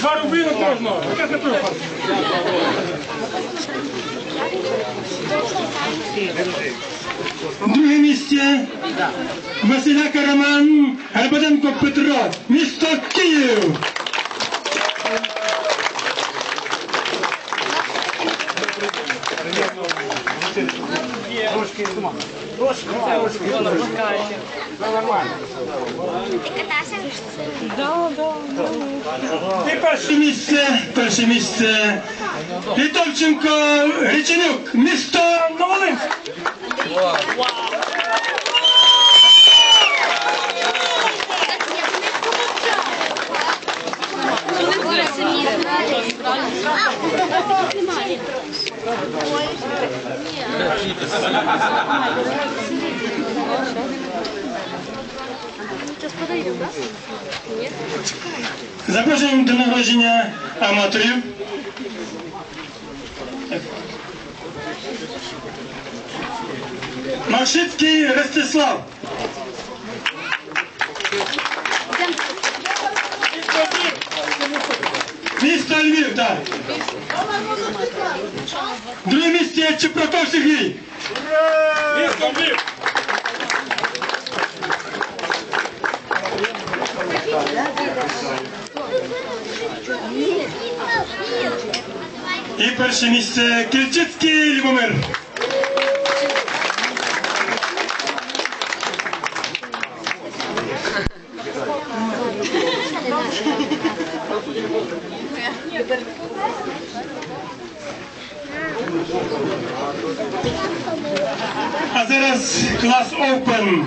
Два рубли на кожного. Яке це пиво? Друге місце Василяка Роман, Гарбатенко Петро, місто Київ. І перше місце, перше місце. Літовченко Греченюк, місто Новолинськ. Запрошуємо до нагородження аматорів. Маршицький Ростислав. Місто Львів, так. Друге місце Чепротов Сергій. Місто Львів. І перше місце Кільчицький Любомир. А зараз клас Open.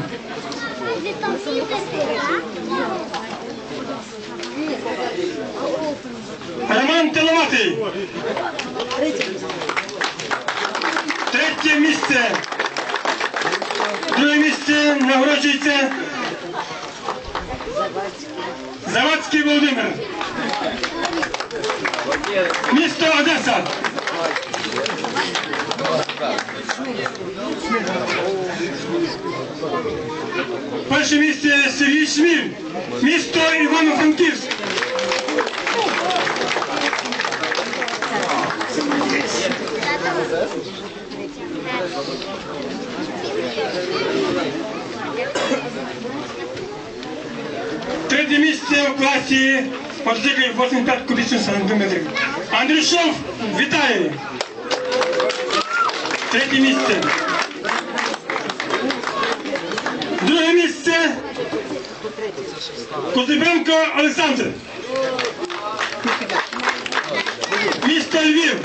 Роман Телематий. Третє місце. Друге місце нагороджується Завадський Володимир. Місто Одеса. Перше місце Сергій Шміль. Місто Івано-Франківськ. Третє Місце в класі мотоциклів 85 кубічних сантиметрів. Андрюшов, вітаю! Третє місце. Друге місце. Козибенко Олександр. Місто Львів.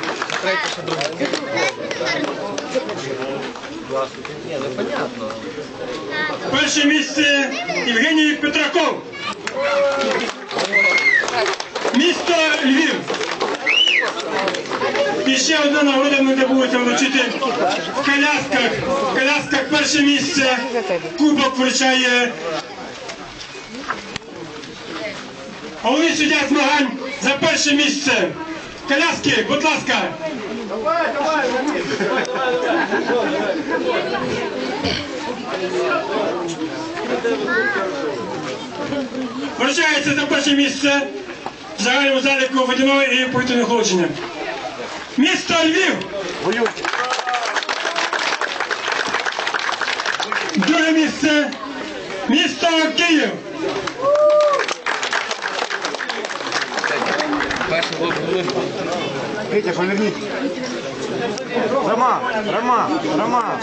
Перше місце Євгеній Петраков. Місто Львів. І ще одна нагорода ми будете вручити в колясках. В колясках перше місце. Кубок вручає. Головний суддя змагань за перше місце. Коляски, будь ласка. Вручається за перше місце в загальному заліку водяного і повітряного охолодження. Місто Львів. Друге місце. Місто Київ. Витя, повернись. Рома, Рома, Рома.